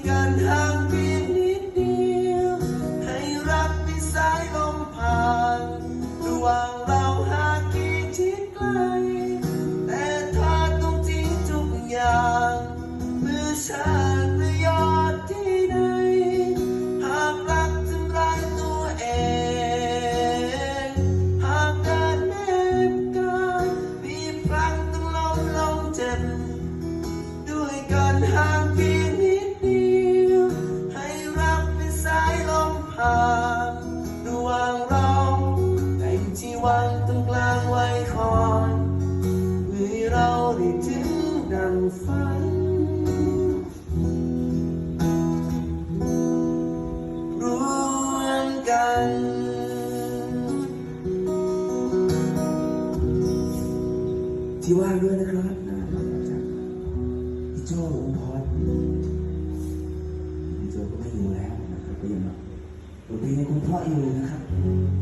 aking ganhan ที่ว่าด้วยนะครับอีโจ้คงท้ออีโจ้ก็ไม่อยู่แล้วนะครับก็ยังแบบบทเพลงยังคงเพราอยู่นะครับ